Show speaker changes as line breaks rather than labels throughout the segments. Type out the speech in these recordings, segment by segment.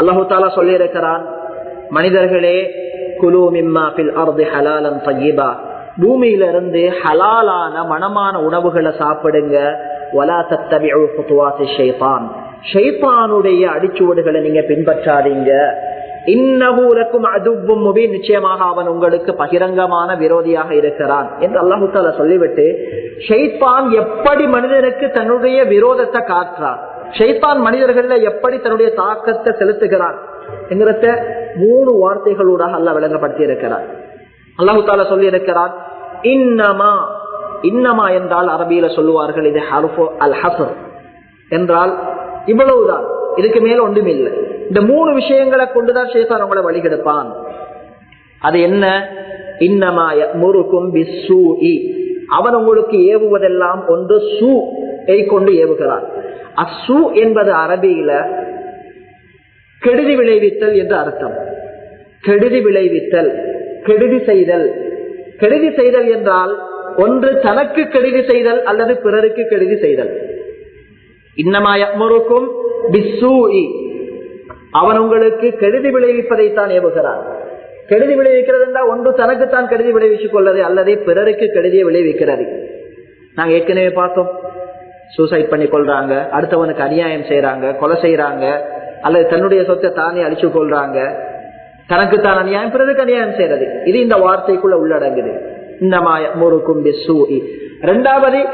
அல்லாஹு தாலா சொல்லி இருக்கிறான் மனிதர்களே குலு மிம்மாபில் அர்தி ஹலாலன் தய்யிபா. பூமியில இருந்து ஹலாலான மனமான உணவுகளை சாப்பிடுங்க. வலா தத்தவி குதுவாத்தி ஷைத்தான். ஷைத்தானுடைய அடிச்சுவடுகளை நீங்க பின்பற்றாதீங்க. இன்னகூலக்கும் அதுவும் முபி நிச்சயமாக அவன் உங்களுக்கு பகிரங்கமான விரோதியாக இருக்கிறான் என்று அல்லாஹுத்தால சொல்லிவிட்டு ஷெய்பான் எப்படி மனிதனுக்கு தன்னுடைய விரோதத்தை காற்றான் ஷைத்தான் மனிதர்கள எப்படி தன்னுடைய தாக்கத்தை செலுத்துகிறான் என்கிறத மூணு வார்த்தைகளூடாக அல்ல விளங்கப்படுத்தி இருக்கிறார் அல்லாஹு தாலா சொல்லி இருக்கிறார் இன்னமா இன்னமா என்றால் அரபியில சொல்லுவார்கள் இது ஹர்ஃபு அல் ஹசர் என்றால் இவ்வளவுதான் இதுக்கு மேல ஒன்றும் இல்லை இந்த மூணு விஷயங்களை கொண்டுதான் ஷேத்தான் அவங்களை வழிகெடுப்பான். அது என்ன? இன்னமா முருக்கும் அவன் உங்களுக்கு ஏவுவதெல்லாம் ஒன்று சூ கொண்டு ஏவுகிறான். அசு என்பது அரபியில கெடுதி விளைவித்தல் என்று அர்த்தம். கெடுதி விளைவித்தல் கெடுதி செய்தல். கெடுதி செய்தல் என்றால் ஒன்று தனக்கு கெடுதி செய்தல் அல்லது பிறருக்கு கெடுதி செய்தல். இன்னமாய முறுக்கும் அவன் உங்களுக்கு கெடுதி விளைவிப்பதைத்தான் ஏவுகிறான். கெடுதி விளைவிக்கிறது என்றால் ஒன்று தனக்குத்தான் கெடுதி விளைவிச்சுக் கொள்ளது அல்லது பிறருக்கு கெடுதியை விளைவிக்கிறது. நாங்கள் ஏற்கனவே பார்த்தோம். சூசைட் பண்ணி கொள்றாங்க அடுத்தவனுக்கு அநியாயம் செய்யறாங்க கொலை செய்யறாங்க அல்லது தன்னுடைய சொத்தை தானே அழிச்சு கொள்றாங்க தனக்குத்தான் அநியாயம் பிறருக்கு அநியாயம் செய்யறது இது இந்த வார்த்தைக்குள்ள உள்ளடங்குது. இந்த முறுக்கும் இரண்டாவது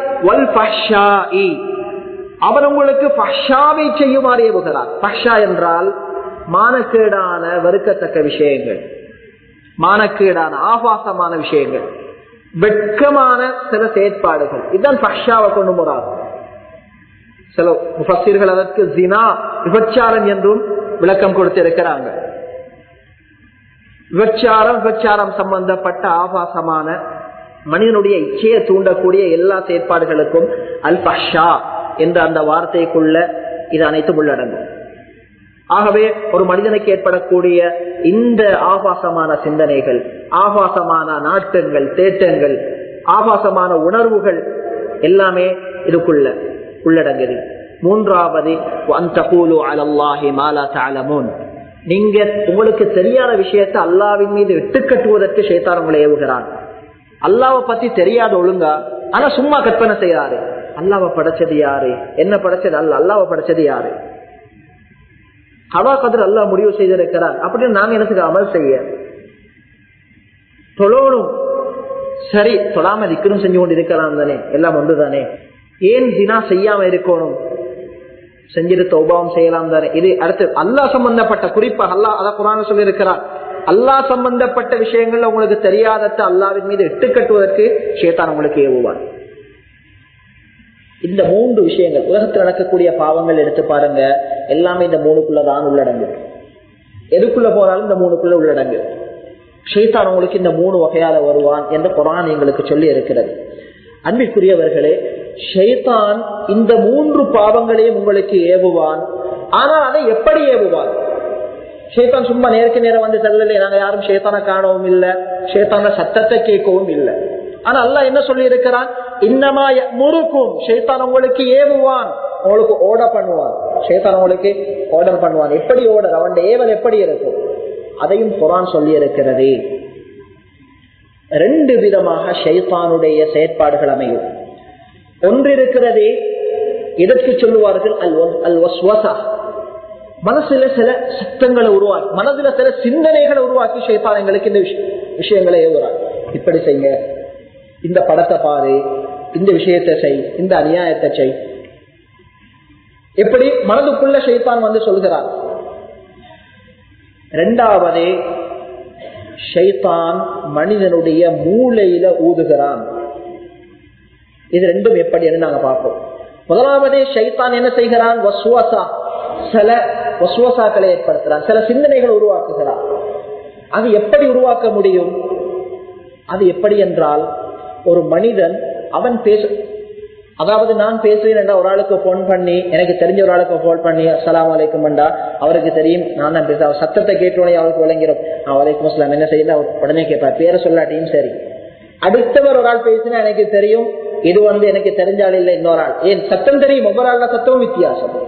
அவர் உங்களுக்கு பஷாவை செய்யுமாறு ஏவுகிறார். பஷா என்றால் மானக்கேடான வெறுக்கத்தக்க விஷயங்கள். மானக்கேடான ஆபாசமான விஷயங்கள். வெட்கமான சில செயற்பாடுகள். இதுதான் பஷாவை கொண்டு போறாங்க சில முஃபசீர்கள் அதற்கு ஜினா விபச்சாரம் என்றும் விளக்கம் கொடுத்திருக்கிறாங்க. விபச்சாரம் விபச்சாரம் சம்பந்தப்பட்ட ஆபாசமான மனிதனுடைய இச்சையை தூண்டக்கூடிய எல்லா செயற்பாடுகளுக்கும் அல் பஷா என்ற அந்த வார்த்தைக்குள்ள இது அனைத்தும் உள்ளடங்கும். ஆகவே ஒரு மனிதனுக்கு ஏற்படக்கூடிய இந்த ஆபாசமான சிந்தனைகள் ஆபாசமான நாட்டங்கள் தேட்டங்கள் ஆபாசமான உணர்வுகள் எல்லாமே இதுக்குள்ள உள்ளடங்குது. மூன்றாவது நீங்க உங்களுக்கு தெரியாத விஷயத்தை அல்லாவின் மீது விட்டு சேத்தான் உங்களை ஏவுகிறான். அல்லாவை பத்தி தெரியாத ஒழுங்கா ஆனா சும்மா கற்பனை செய்யறாரு அல்லாவை படைச்சது யாரு? என்ன படைச்சது? அல்ல அல்லாவை படைச்சது யாரு? ஹவா கதிர் அல்லா முடிவு செய்திருக்கிறார். அப்படின்னு நாங்க எனக்கு அமல் செய்ய? தொழோனும் சரி தொழாம திக்கணும் செஞ்சு கொண்டு இருக்கிறான் தானே. எல்லாம் ஒன்றுதானே? ஏன் தினா செய்யாம இருக்கணும்? செஞ்சிட்டு தௌபாவம் செய்யலாம் தானே. இது அடுத்து அல்லா சம்பந்தப்பட்ட குறிப்பா. அல்லா அத குரான சொல்லி இருக்கிறார் அல்லா சம்பந்தப்பட்ட விஷயங்கள்ல உங்களுக்கு தெரியாதத அல்லாவின் மீது இட்டு கட்டுவதற்கு சேத்தான் உங்களுக்கு ஏவுவார் இந்த மூன்று விஷயங்கள் உலகத்தில் நடக்கக்கூடிய பாவங்கள் எடுத்து பாருங்க. எல்லாமே இந்த மூணுக்குள்ளதான் உள்ளடங்கு எதுக்குள்ள போனாலும் இந்த மூணுக்குள்ள உள்ளடங்கு ஷெய்தான் உங்களுக்கு இந்த மூணு வகையால வருவான் என்று குரான் எங்களுக்கு சொல்லி இருக்கிறது அன்பிற்குரியவர்களே ஷைத்தான் இந்த மூன்று பாவங்களையும் உங்களுக்கு ஏவுவான். ஆனால் அதை எப்படி ஏவுவான்? ஷேத்தான் சும்மா நேருக்கு நேரம் வந்து செல்லலை நாங்க யாரும் ஷேத்தான காணவும் இல்லை. ஷேத்தான சத்தத்தை கேட்கவும் இல்லை. ஆனா அல்லா என்ன சொல்லி இருக்கிறான் இன்னமா முறுக்கும் ஷேத்தான் உங்களுக்கு ஏவுவான். உங்களுக்கு ஓட பண்ணுவான். ஷேத்தான் உங்களுக்கு ஆர்டர் பண்ணுவான். எப்படி ஓடர் அவன் ஏவல் எப்படி இருக்கும்? அதையும் குரான் சொல்லி இருக்கிறது ரெண்டு விதமாக ஷைத்தானுடைய செயற்பாடுகள் அமையும். ஒன்று இருக்கிறது சொல்லுவார்கள்? அல் அல் வஸ்வசா. மனசுல சில சத்தங்களை உருவாக்கி மனதுல சில சிந்தனைகளை உருவாக்கி ஷைத்தான் எங்களுக்கு இந்த விஷயங்களை எழுதுறாங்க இப்படி செய்ய இந்த படத்தை பாரு. இந்த விஷயத்தை செய். இந்த அநியாயத்தை செய். எப்படி? மனதுக்குள்ள ஷைத்தான் வந்து சொல்கிறார் இரண்டாவது ஷைத்தான் மனிதனுடைய மூளையில ஊதுகிறான். இது ரெண்டும் எப்படி நாங்க பார்ப்போம். முதலாவது ஷைத்தான் என்ன செய்கிறான்? வசுவாசா சில வசுவாசாக்களை ஏற்படுத்துறான் சில சிந்தனைகளை உருவாக்குகிறான். அது எப்படி உருவாக்க முடியும்? அது எப்படி என்றால் ஒரு மனிதன் அவன் பேச அதாவது நான் பேசுவேன் என்றா ஒரு ஆளுக்கு போன் பண்ணி எனக்கு தெரிஞ்ச ஒரு ஆளுக்கு போன் பண்ணி அஸ்லாம் வலைக்கும் என்றா அவருக்கு தெரியும் நான் தான் பேச சத்தத்தை கேட்டோடனே அவருக்கு விளங்கிறோம் வலைக்கும் அஸ்லாம் என்ன செய்யல அவர் உடனே கேட்பார். பேரை சொல்லாட்டியும் சரி. அடுத்தவர் ஒரு ஆள் பேசினா எனக்கு தெரியும் இது வந்து எனக்கு தெரிஞ்சால் இல்லை இன்னொரு ஆள். ஏன்? சத்தம் தெரியும். ஒவ்வொரு ஆளோட சத்தமும் வித்தியாசம்.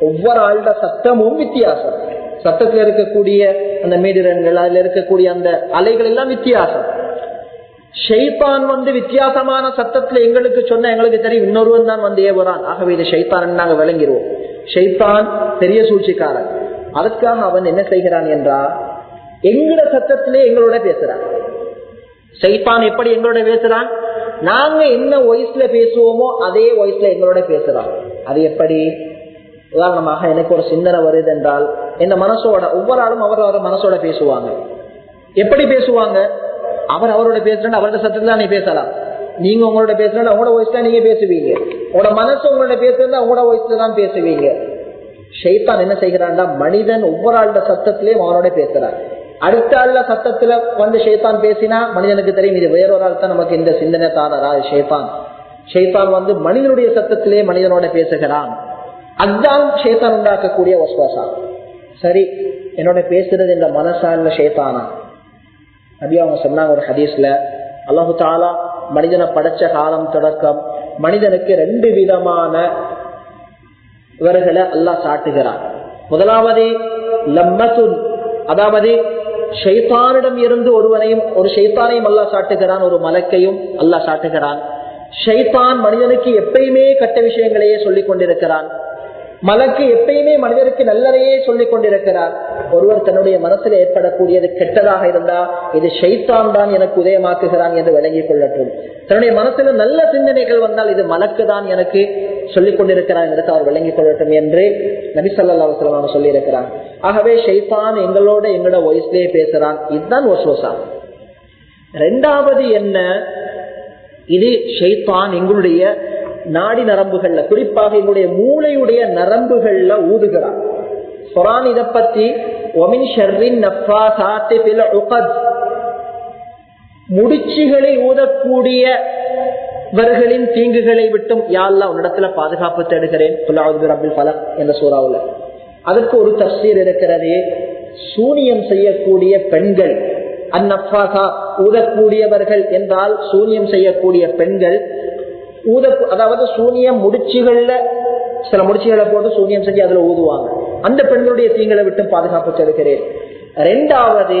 ஒவ்வொரு ஆளோட சத்தமும் வித்தியாசம். சத்தத்துல இருக்கக்கூடிய அந்த மீடிரன்கள் அதுல இருக்கக்கூடிய அந்த அலைகள் எல்லாம் வித்தியாசம். ஷைத்தான் வந்து வித்தியாசமான சத்தத்துல எங்களுக்கு சொன்ன எங்களுக்கு தெரியும். இன்னொருவன் தான் வந்து ஏவுறான். ஆகவே இது ஷைத்தான் நாங்க விளங்கிடுவோம். ஷைத்தான் பெரிய சூழ்ச்சிக்காரன். அதற்காக அவன் என்ன செய்கிறான் என்றா எங்களோட சத்தத்திலே எங்களோட பேசுறான். ஷைத்தான் எப்படி எங்களோட பேசுறான்? நாங்க என்ன வயசுல பேசுவோமோ அதே வயசுல எங்களோட பேசுறான் அது எப்படி? உதாரணமாக எனக்கு ஒரு சிந்தனை வருது என்றால் இந்த மனசோட ஒவ்வொரு ஆளும் அவர் அவர மனசோட பேசுவாங்க. எப்படி பேசுவாங்க? அவர் அவரோட பேசுறா அவரோட சத்தத்துல நீ பேசலாம். நீங்க உங்களோட பேசுறா உங்களோட வயசுல நீங்க பேசுவீங்க. உங்களோட மனசு உங்களோட பேசுறதா உங்களோட வயசுல தான் பேசுவீங்க. ஷைத்தான் என்ன செய்கிறான்டா மனிதன் ஒவ்வொரு ஆளோட சத்தத்திலேயும் அவனோட பேசுறான். அடுத்த அல்ல சத்தத்துல வந்து ஷேத்தான் பேசினா மனிதனுக்கு தெரியும் இது வேறொரு ஆள் தான் நமக்கு இந்த சிந்தனை தானரா ஷேத்தான். ஷேத்தான் வந்து மனிதனுடைய சத்தத்திலே மனிதனோட பேசுகிறான். அதுதான் ஷேத்தான் உண்டாக்கக்கூடிய ஒஸ்வாசா சரி என்னோட பேசுறது இந்த மனசான ஷேத்தானா? நபி அவங்க சொன்னாங்க ஒரு ஹதீஸ்ல அல்லாஹு தாலா மனிதனை படைச்ச காலம் தொடக்கம் மனிதனுக்கு ரெண்டு விதமான இவர்களை அல்லாஹ் சாட்டுகிறான். முதலாவது லம்மசுன் அதாவது ஷைத்தானிடம் இருந்து ஒருவனையும் ஒரு ஷைத்தானையும் அல்லாஹ் சாட்டுகிறான் ஒரு மலக்கையும் அல்லாஹ் சாட்டுகிறான். ஷைத்தான் மனிதனுக்கு எப்பயுமே கட்ட விஷயங்களையே சொல்லிக் கொண்டிருக்கிறான். மலக்கு எப்பயுமே மனிதருக்கு நல்லதையே சொல்லிக் கொண்டிருக்கிறார். ஒருவர் தன்னுடைய மனசில் ஏற்படக்கூடியது கெட்டதாக இருந்தா இது ஷைத்தான் தான் எனக்கு உதயமாக்குகிறான் என்று விளங்கிக் கொள்ளட்டும். தன்னுடைய மனசுல நல்ல சிந்தனைகள் வந்தால் இது மலக்கு தான் எனக்கு. சொல்லிக் கொண்டிருக்கிறார் என்று அவர் விளங்கிக் கொள்ளட்டும் என்று நபி சொல்லி இருக்கிறார் ஆகவே ஷைத்தான் எங்களோட எங்களோட வயசுலேயே பேசுறான். இதுதான் ஒசோசா ரெண்டாவது என்ன? இது ஷைத்தான் எங்களுடைய நாடி நரம்புகள்ல குறிப்பாக எங்களுடைய மூளையுடைய நரம்புகள்ல ஊதுகிறார். குரான் இதை பத்தி ஒமின் ஷர்ரின் நஃபாசாத்தி பில உகத். முடிச்சுகளை இவர்களின் தீங்குகளை விட்டும் யாழ்லா உன்னிடத்துல பாதுகாப்பு தேடுகிறேன். புல்லாவது ரபில் பலம் என்ற சூறாவில். அதற்கு ஒரு தப்சீர் இருக்கிறது. சூனியம் செய்யக்கூடிய பெண்கள் அந்நஃபாசா ஊதக்கூடியவர்கள் என்றால் சூனியம் செய்யக்கூடிய பெண்கள் ஊத அதாவது சூனியம் முடிச்சுகள்ல சில முடிச்சுகளை போட்டு சூனியம் செஞ்சு அதுல ஊதுவாங்க. அந்த பெண்களுடைய தீங்களை விட்டு பாதுகாப்பு தருகிறேன் ரெண்டாவது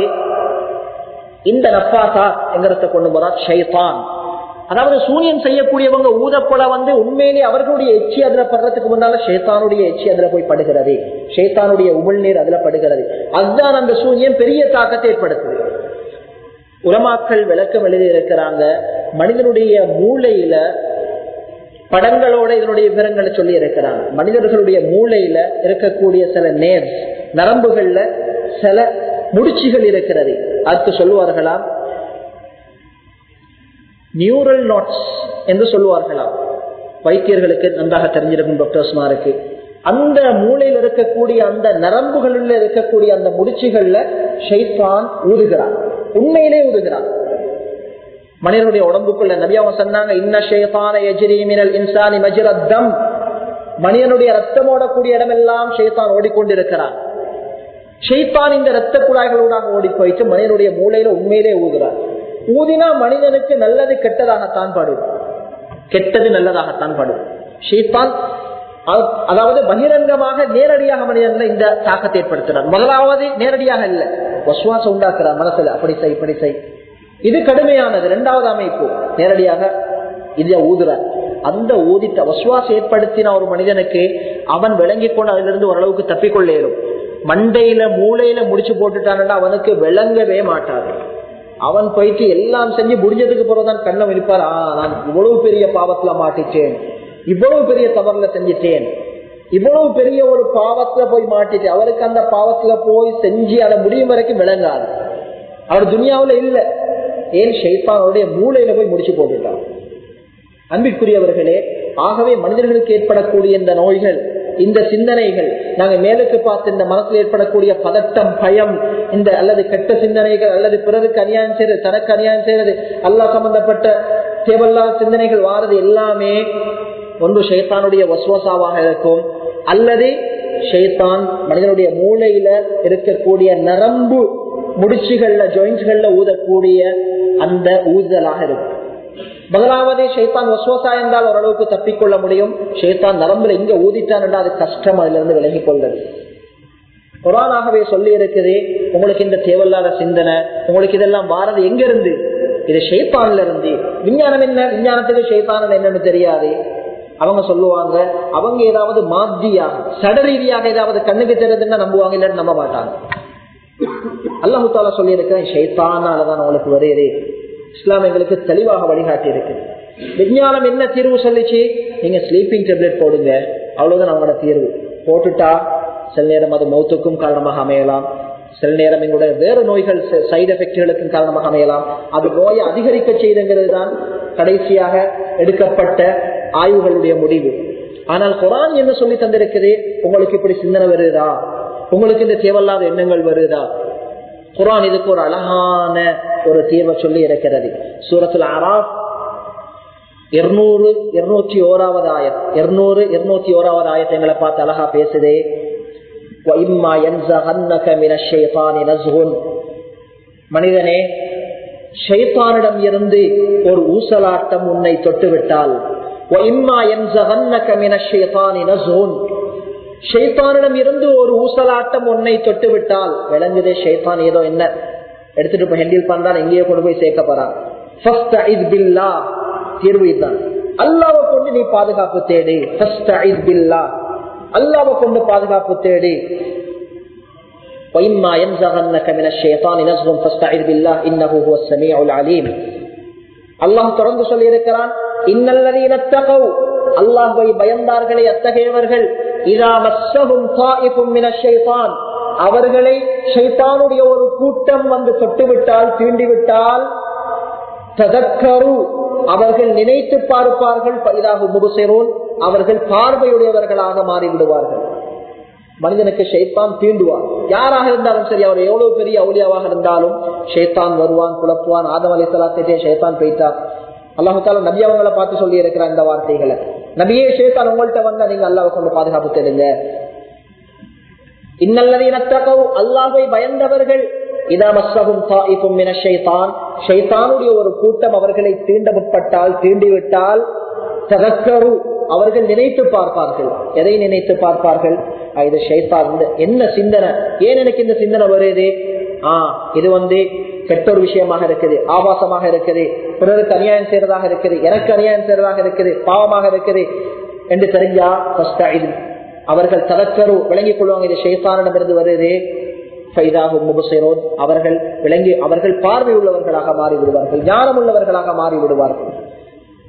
இந்த நப்பாசா எங்கிறத கொண்டு போறா ஷைதான் அதாவது சூனியம் செய்யக்கூடியவங்க ஊதப்பட வந்து உண்மையிலேயே அவர்களுடைய எச்சி அதுல படுறதுக்கு முன்னால ஷேத்தானுடைய எச்சி அதுல போய் படுகிறது. ஷேத்தானுடைய உமிழ்நீர் அதுல படுகிறது. அதுதான் அந்த சூனியம் பெரிய தாக்கத்தை ஏற்படுத்துது. உரமாக்கள் விளக்கம் எழுதி இருக்கிறாங்க மனிதனுடைய மூளையில படங்களோட இதனுடைய விவரங்களை சொல்லி இருக்கிறாங்க மனிதர்களுடைய மூளையில இருக்கக்கூடிய சில நேர் நரம்புகள்ல சில முடிச்சுகள் இருக்கிறது. அதுக்கு சொல்லுவார்களாம் நியூரல் நாட்ஸ் என்று சொல்லுவார்களா வைத்தியர்களுக்கு நன்றாக தெரிஞ்சிருக்கும் டாக்டர்ஸ்மாருக்கு அந்த மூளையில் இருக்கக்கூடிய அந்த நரம்புகளில் இருக்கக்கூடிய அந்த முடிச்சுகள்ல ஷைத்தான் ஊதுகிறான் உண்மையிலே ஊதுகிறான் மனிதனுடைய உடம்புக்குள்ள நபியாவ சொன்னாங்க இன்ன ஷேத்தான எஜிரி மினல் இன்சானி மஜிரத்தம் மனிதனுடைய ரத்தம் ஓடக்கூடிய இடமெல்லாம் ஷேத்தான் ஓடிக்கொண்டிருக்கிறான் ஷெய்தான் இந்த ரத்த குழாய்களோட ஓடி போயிட்டு மனிதனுடைய மூளையில உண்மையிலே ஊதுகிறான் ஊதினா மனிதனுக்கு நல்லது கெட்டதாகத்தான் பாடு. கெட்டது நல்லதாகத்தான் படும் ஷீத்தான் அதாவது பகிரங்கமாக நேரடியாக மனிதன்ல இந்த தாக்கத்தை ஏற்படுத்துறார் முதலாவது நேரடியாக இல்ல. வசுவாசம் உண்டாக்குறார் மனசுல. அப்படி செய் இப்படி செய். இது கடுமையானது. இரண்டாவது அமைப்பு. நேரடியாக இதை ஊதுறார் அந்த ஊதித்த வசுவாசம் ஏற்படுத்தின ஒரு மனிதனுக்கு அவன் விளங்கி கொண்டு அதிலிருந்து ஓரளவுக்கு தப்பிக்கொள்ள இயலும் மண்டையில மூளையில முடிச்சு போட்டுட்டான்னா அவனுக்கு விளங்கவே மாட்டாது. அவன் போயிட்டு எல்லாம் செஞ்சு முடிஞ்சதுக்கு பிறகுதான் கண்ணம் இருப்பார் ஆ நான் இவ்வளவு பெரிய பாவத்துல மாட்டிச்சேன் இவ்வளவு பெரிய தவறுல செஞ்சிட்டேன். இவ்வளவு பெரிய ஒரு பாவத்துல போய் மாட்டிட்டு அவருக்கு அந்த பாவத்துல போய் செஞ்சு அதை முடியும் வரைக்கும் விளங்காது. அவர் துனியாவில் இல்லை. ஏன் ஷைத்தானுடைய மூளையில போய் முடிச்சு போட்டுட்டான் அன்பிற்குரியவர்களே ஆகவே மனிதர்களுக்கு ஏற்படக்கூடிய இந்த நோய்கள் இந்த சிந்தனைகள் நாங்கள் மேலுக்கு பார்த்து இந்த மனத்தில் ஏற்படக்கூடிய பதட்டம் பயம் இந்த அல்லது கெட்ட சிந்தனைகள் அல்லது பிறருக்கு அநியாயம் செய்யறது தனக்கு அநியாயம் செய்யறது அல்லா சம்பந்தப்பட்ட தேவையில்லாத சிந்தனைகள் வாரது எல்லாமே ஒன்று ஷைத்தானுடைய வசுவசாவாக இருக்கும். அல்லது ஷைத்தான் மனிதனுடைய மூளையில இருக்கக்கூடிய நரம்பு முடிச்சுகள்ல ஜாயின்ஸ்கள்ல ஊதக்கூடிய அந்த ஊதுதலாக இருக்கும். முதலாவது ஷைத்தான் வசுவசா என்றால் ஓரளவுக்கு தப்பிக்கொள்ள முடியும். ஷைத்தான் நரம்புல எங்க ஊதிட்டான் என்றால் அது கஷ்டம் அதுல இருந்து விலகி கொள்வது குரானாகவே சொல்லி இருக்குது உங்களுக்கு இந்த தேவையில்லாத சிந்தனை உங்களுக்கு இதெல்லாம் வாரது எங்க இருந்து இது ஷேத்தான்ல இருந்து விஞ்ஞானம் என்ன? விஞ்ஞானத்துக்கு ஷேத்தானன் என்னன்னு தெரியாது. அவங்க சொல்லுவாங்க அவங்க ஏதாவது மாத்தியா சட ரீதியாக ஏதாவது கண்ணுக்கு தெரியுதுன்னா நம்புவாங்க இல்லைன்னு நம்ப மாட்டாங்க. அல்லாஹு தாலா சொல்லி இருக்கிறேன் ஷைத்தானாலதான் உங்களுக்கு வருது. இஸ்லாம் எங்களுக்கு தெளிவாக வழிகாட்டி இருக்கு விஞ்ஞானம் என்ன தீர்வு சொல்லிச்சு? நீங்க ஸ்லீப்பிங் டேப்லெட் போடுங்க. அவ்வளவுதான் அவங்களோட தீர்வு. போட்டுட்டா சில நேரம் அது மௌத்துக்கும் காரணமாக அமையலாம். சில நேரம் எங்களுடைய வேறு நோய்கள் சைடு எஃபெக்ட்களுக்கும் காரணமாக அமையலாம். அது நோயை அதிகரிக்க செய்துங்கிறது தான் கடைசியாக எடுக்கப்பட்ட ஆய்வுகளுடைய முடிவு. ஆனால் குரான் என்ன சொல்லி தந்திருக்குது? உங்களுக்கு இப்படி சிந்தனை வருதா? உங்களுக்கு இந்த தேவையில்லாத எண்ணங்கள் வருதா? குரான் இதுக்கு ஒரு அழகான ஒரு தீர்வை சொல்லி இருக்கிறது. சூரத்துல அராப் இருநூறு இருநூற்றி ஓராவது ஆயத். இருநூறு இருநூத்தி ஓராவது ஆயத்தை எங்களை பார்த்து அழகா பேசுதே. மனிதனே ஷைத்தானிடம் இருந்து ஒரு ஊசலாட்டம் உன்னை தொட்டுவிட்டால். ஷைத்தானிடம் இருந்து ஒரு ஊசலாட்டம் உன்னை தொட்டு விட்டால் விளங்குதே ஷைத்தான் ஏதோ என்ன. எடுத்துட்டு போய் ஹெண்டில் பண்றான் எங்கேயோ கொண்டு போய் சேர்க்க போறான். தீர்வு இதுதான். அல்லாவை கொண்டு நீ பாதுகாப்பு தேடி. பில்லா. அல்லாவை கொண்டு பாதுகாப்பு தேடி. அல்லாஹ் தொடர்ந்து சொல்லி இருக்கிறான் அல்லாஹுவை பயந்தார்களே அத்தகையவர்கள். இதா அவர்களை ஷைத்தானுடைய ஒரு கூட்டம் வந்து தொட்டுவிட்டால் தீண்டிவிட்டால் ததக்கரு. அவர்கள் நினைத்து பார்ப்பார்கள் பைதாக முகுசெரோன் அவர்கள் பார்வையுடையவர்களாக மாறிவிடுவார்கள். மனிதனுக்கு ஷைத்தான் தீண்டுவான். யாராக இருந்தாலும் சரி அவர் எவ்வளவு பெரிய அவுளியாவாக இருந்தாலும் ஷைத்தான் வருவான் குழப்புவான். ஆதம் அலி சலாத்திட்டே ஷைத்தான் போயிட்டார் அல்லாஹால நபி அவங்களை பார்த்து சொல்லி இருக்கிறார் இந்த வார்த்தைகளை. நபியே சேத்தான் உங்கள்கிட்ட வந்தா நீங்க அல்லாவை கொண்டு பாதுகாப்பு தேடுங்க. இன்னல்லதீனத்தகவு அல்லாஹை பயந்தவர்கள் ஷைத்தானுடைய ஒரு கூட்டம் அவர்களை தீண்ட முற்பட்டால் தீண்டிவிட்டால் தகக்கரு அவர்கள் நினைத்து பார்ப்பார்கள். எதை நினைத்து பார்ப்பார்கள்? இது ஷைத்தான். என்ன சிந்தனை? ஏன் எனக்கு இந்த சிந்தனை வருது? ஆஹ் இது வந்து கெட்ட ஒரு விஷயமாக இருக்குது ஆபாசமாக இருக்குது. பிறருக்கு அநியாயம் செய்யறதாக இருக்குது எனக்கு அநியாயம் செய்யறதாக இருக்குது பாவமாக இருக்குது என்று தெரிஞ்சா இது அவர்கள் தலக்கரு விளங்கிக் கொள்வாங்க. இது ஷேத்தானிடமிருந்து வருது. அவர்கள் விளங்கி அவர்கள் பார்வை உள்ளவர்களாக மாறிவிடுவார்கள் ஞானம் உள்ளவர்களாக மாறி விடுவார்கள்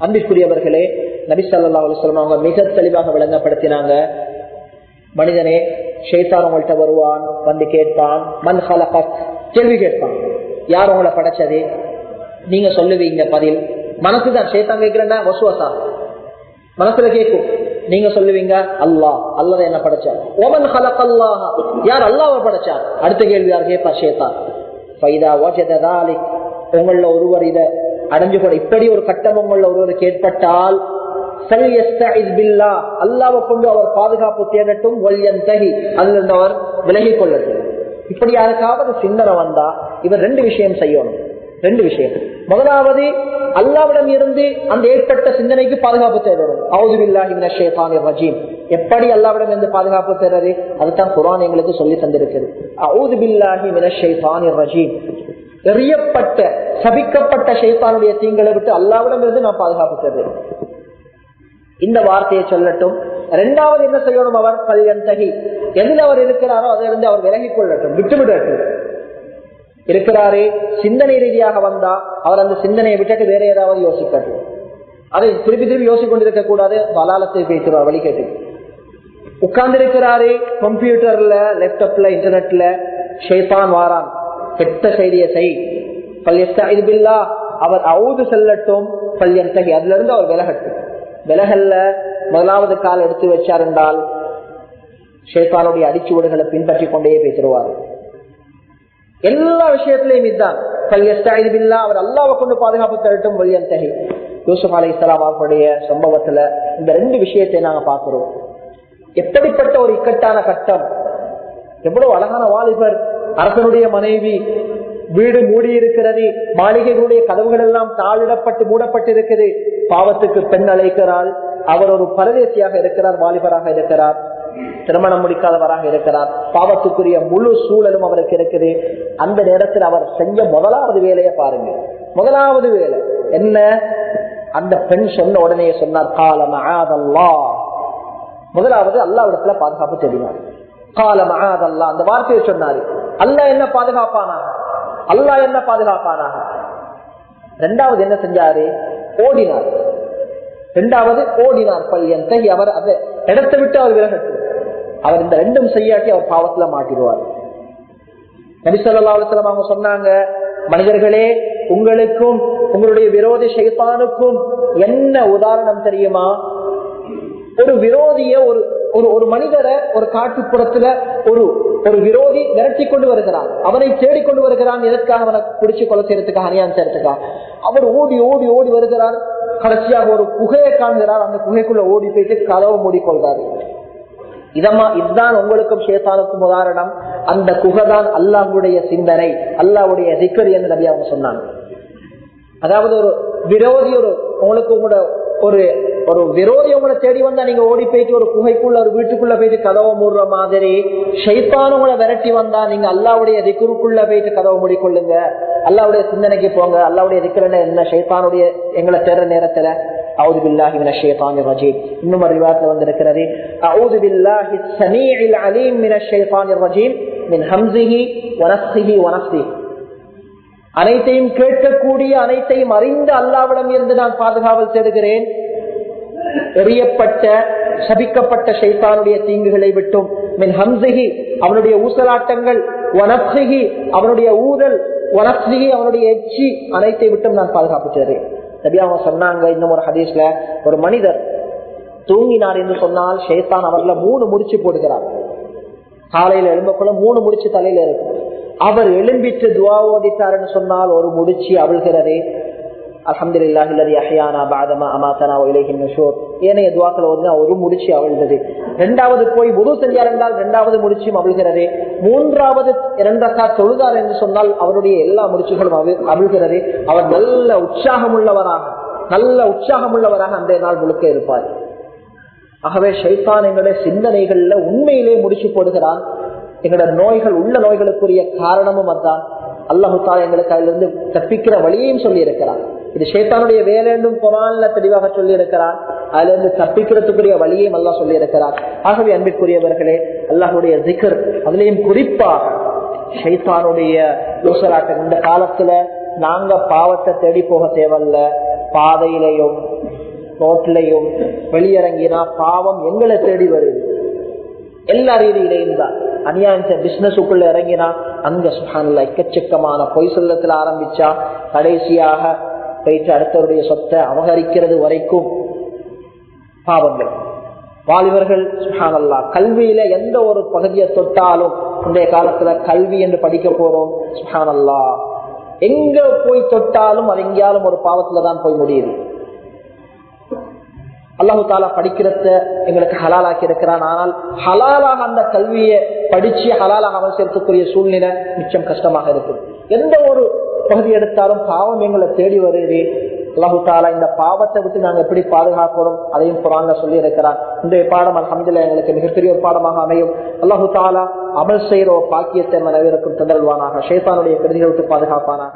அன்பிற்குரியவர்களே நபிசல்லா அலுவலம் அவங்க மிக தெளிவாக விளங்கப்படுத்தினாங்க. மனிதனே ஷேசான் உங்கள்கிட்ட வருவான் வந்து கேட்பான். மண் ஹலகத் கேள்வி கேட்பான். யார் உங்களை படைச்சது? நீங்க சொல்லுவீங்க பதில். மனசுதான் ஷேத்தான் கேட்கிறேன்னா வசுவசா. மனசுல கேட்கும். நீங்க சொல்லுவீங்க அல்லாஹ் அல்லத என்ன படைச்சா ஓமன் ஹலக் அல்லாஹ் யார் அல்லாவை படைச்சா அடுத்த கேள்வி யார் கேட்பா? ஷேத்தான். பைதா ஓஜதாலி உங்கள ஒருவர் இத அடைஞ்சு கூட இப்படி ஒரு கட்டம் உங்கள ஒருவர் கேட்பட்டால் அல்லாவை கொண்டு அவர் பாதுகாப்பு தேடட்டும். அதிலிருந்து அவர் விலகி கொள்ளட்டும். இப்படி யாருக்காவது சிந்தனை வந்தா இவர் ரெண்டு விஷயம் செய்யணும். ரெண்டு விஷயம். முதலாவது அல்லாவிடம் இருந்து அந்த ஏற்பட்ட சிந்தனைக்கு பாதுகாப்பு தேடணும் அவுதுபில்லாஹி ரஜீம். எப்படி அல்லாவிடம் இருந்து பாதுகாப்பு தேடுறது? அதுதான் குரான் எங்களுக்கு சொல்லி தந்திருக்கிறது. அவுதுபில்லாஹி மினஷேபானி ரஜீம். எறியப்பட்ட சபிக்கப்பட்ட ஷைத்தானுடைய தீங்களை விட்டு அல்லாவிடம் இருந்து நான் பாதுகாப்பு தேடுறேன் இந்த வார்த்தையை சொல்லட்டும். இரண்டாவது என்ன செய்யணும் அவர்? கல்யன் தகி எதில் அவர் இருக்கிறாரோ அதிலிருந்து அவர் விலகிக் கொள்ளட்டும். விட்டுவிடட்டும். இருக்கிறாரே சிந்தனை ரீதியாக வந்தா அவர் அந்த சிந்தனையை விட்டுட்டு வேற ஏதாவது யோசிக்கட்டும் அதை திருப்பி திருப்பி யோசிக்க கொண்டிருக்க கூடாது வலாலத்தை பேசுவார் வழி கேட்டு உட்கார்ந்து இருக்கிறாரே கம்ப்யூட்டர்ல லேப்டாப்ல இன்டர்நெட்ல ஷேதான் வாரான் கெட்ட செய்தியை செய். பல்யஸ்தா அவர் அவுது செல்லட்டும் பல்யன் தகி அதுல இருந்து அவர் விலகட்டும். விலகல்ல முதலாவது கால் எடுத்து வச்சார் என்றால் ஷேத்தானுடைய அடிச்சுவடுகளை பின்பற்றி கொண்டே பேசிடுவார். எல்லா விஷயத்திலையும் இதுதான். அவர் அல்லாவை கொண்டு பாதுகாப்பு தரட்டும். வழியன் தகி யூசுப் அலி இஸ்லாம் அவர்களுடைய சம்பவத்துல இந்த ரெண்டு விஷயத்தை நாங்க பாக்குறோம் எப்படிப்பட்ட ஒரு இக்கட்டான கட்டம். எவ்வளவு அழகான வாலிபர் அரசனுடைய மனைவி வீடு மூடி இருக்கிறது மாளிகைகளுடைய கதவுகள் எல்லாம் தாளிடப்பட்டு மூடப்பட்டிருக்கிறது பாவத்துக்கு பெண் அழைக்கிறாள். அவர் ஒரு பரதேசியாக இருக்கிறார் வாலிபராக இருக்கிறார். திருமணம் முடிக்காதவராக இருக்கிறார். பாவத்துக்குரிய முழு சூழலும் அவருக்கு இருக்குது. அந்த நேரத்தில் அவர் செஞ்ச முதலாவது வேலையை பாருங்க. முதலாவது வேலை என்ன? அந்த பெண் சொன்ன உடனே சொன்னார் காலம் முதலாவது அல்லாவிடத்துல பாதுகாப்பு தெரியும் காலம் அதல்லா அந்த வார்த்தையை சொன்னாரு. அல்லா என்ன பாதுகாப்பானாக? அல்லாஹ் என்ன பாதுகாப்பானாக? ரெண்டாவது என்ன செஞ்சாரு? ஓடினார். ரெண்டாவது ஓடினார். பள்ளியன் தகி அவர் அந்த இடத்தை விட்டு அவர் விலகட்டு அவர் இந்த ரெண்டும் செய்யாட்டி அவர் பாவத்துல மாட்டிடுவார். நபிசல்லாஸ்லாம் அவங்க சொன்னாங்க மனிதர்களே உங்களுக்கும் உங்களுடைய விரோதி சைத்தானுக்கும் என்ன உதாரணம் தெரியுமா? ஒரு விரோதிய ஒரு ஒரு ஒரு மனிதரை ஒரு காட்டுப்புறத்துல ஒரு ஒரு விரோதி விரட்டி கொண்டு வருகிறான். அவனை தேடிக்கொண்டு வருகிறான். எதற்காக அவனை பிடிச்சு கொலை செய்யறதுக்காக அணியான் செய்யறதுக்காக அவர் ஓடி ஓடி ஓடி வருகிறார். கடைசியாக ஒரு குகையை காண்கிறார். அந்த குகைக்குள்ள ஓடி போயிட்டு கதவை மூடிக்கொள்கிறார். இதமா இதுதான் உங்களுக்கும் சேத்தானுக்கும் உதாரணம். அந்த குகைதான் அல்லாஹுடைய சிந்தனை அல்லாவுடைய திக்கர் என்று நபி அவங்க சொன்னாங்க. அதாவது ஒரு விரோதி ஒரு உங்களுக்கு உங்களோட ஒரு ஒரு விரோதி உங்களை தேடி வந்தா நீங்க ஓடி போயிட்டு ஒரு குகைக்குள்ள ஒரு வீட்டுக்குள்ள போயிட்டு கதவை மூடுற மாதிரி ஷைத்தான உங்களை விரட்டி வந்தா நீங்க அல்லாவுடைய திக்குருக்குள்ள போயிட்டு கதவை மூடிக்கொள்ளுங்க. அல்லாவுடைய சிந்தனைக்கு போங்க. அல்லாவுடைய திக்கிறன என்ன? ஷைத்தானுடைய எங்களை தேடுற நேரத்துல أعوذ بالله من الشيطان الرجيم இன்னும் ஒரு ரிவாயத்தில் வந்திருக்கிறது أعوذ بالله السميع العليم من الشيطان الرجيم من همزه ونفخه ونفثه அனைத்தையும் கேட்கக்கூடிய அனைத்தையும் அறிந்த அல்லாவிடம் இருந்து நான் பாதுகாவல் தேடுகிறேன் எறியப்பட்ட சபிக்கப்பட்ட ஷைத்தானுடைய தீங்குகளை விட்டும் மின் ஹம்சிகி அவனுடைய ஊசலாட்டங்கள் வனப்சிகி அவனுடைய ஊழல் வனப்சிகி அவனுடைய எச்சி அனைத்தை விட்டும் நான் பாதுகாப்பு தேடுறேன் நபி அவங்க சொன்னாங்க இன்னும் ஒரு ஹதீஸ்ல ஒரு மனிதர் தூங்கினார் என்று சொன்னால் ஷேத்தான் அவர்ல மூணு முடிச்சு போடுகிறார். காலையில எழும்பக்குள்ள மூணு முடிச்சு தலையில இருக்கு. அவர் எழும்பிட்டு துவா ஓதித்தார்னு சொன்னால் ஒரு முடிச்சு அவிழ்கிறதே. அலமதுல்லாஹ் இல்லது அஹ்யானா பாதமா அமாத்தனா இலைஹின் நுஷூர் ஏனைய துவாக்கள் வந்து ஒரு முடிச்சு அவிழ்ந்தது. ரெண்டாவது போய் உரு செஞ்சார் என்றால் ரெண்டாவது முடிச்சும் அவிழ்கிறது. மூன்றாவது இரண்டக்கா தொழுதார் என்று சொன்னால் அவருடைய எல்லா முடிச்சுகளும் அவி- அவிழ்கிறது. அவர் நல்ல உற்சாகம் உள்ளவராக நல்ல உற்சாகம் உள்ளவராக அந்த நாள் முழுக்க இருப்பார். ஆகவே ஷைத்தான் எங்களுடைய சிந்தனைகள்ல உண்மையிலே முடிச்சு போடுகிறான். எங்களோட நோய்கள் உள்ள நோய்களுக்குரிய காரணமும் அதான். அல்லாஹு தாலா எங்களுக்கு அதிலிருந்து தப்பிக்கிற வழியையும் சொல்லி இருக்கிறான் இது ஷேத்தானுடைய வேலை என்றும் குரான்ல தெளிவாக சொல்லி இருக்கிறான் அதுல இருந்து தப்பிக்கிறதுக்குரிய வழியையும் அல்லா சொல்லி இருக்கிறார் ஆகவே அன்பிற்குரியவர்களே அல்லாஹுடைய திகர் அதுலேயும் குறிப்பாக ஷைத்தானுடைய யோசலாட்டம் இந்த காலத்துல நாங்க பாவத்தை தேடி போக தேவையில்ல. பாதையிலையும் ரோட்லையும் வெளியிறங்கினா பாவம் எங்களை தேடி வருது. எல்லா ரீதியிலையும் தான். அநியாயம் பிசினஸுக்குள்ள இறங்கினா அங்க சுகான்ல எக்கச்சக்கமான பொய் சொல்லத்துல ஆரம்பிச்சா கடைசியாக போயிட்டு அடுத்தவருடைய சொத்தை அபகரிக்கிறது வரைக்கும் பாவங்கள். வாலிபர்கள் சுஹானல்லா கல்வியில எந்த ஒரு பகுதியை தொட்டாலும் இன்றைய காலத்துல கல்வி என்று படிக்க போறோம் சுஹானல்லா. எங்க போய் தொட்டாலும் அது எங்கேயாலும் ஒரு பாவத்துல தான் போய் முடியுது. அல்லாஹு தாலா படிக்கிறத எங்களுக்கு ஹலாலாக்கி இருக்கிறான். ஆனால் ஹலாலாக அந்த கல்வியை படிச்சு ஹலாலாக அமல் சூழ்நிலை மிச்சம் கஷ்டமாக இருக்கு எந்த ஒரு பகுதி எடுத்தாலும் பாவம் எங்களை தேடி வருது அல்லாஹு தாலா இந்த பாவத்தை விட்டு நாங்க எப்படி பாதுகாக்கணும் அதையும் குரான்ல சொல்லி இருக்கிறார் இந்த பாடம் அலமதுல எங்களுக்கு மிகப்பெரிய ஒரு பாடமாக அமையும். அல்லாஹு தாலா அமல் செய்கிற ஒரு பாக்கியத்தை மனவிற்கும் தந்தல்வானாக ஷேத்தானுடைய கருதிகளை விட்டு பாதுகாப்பானாக.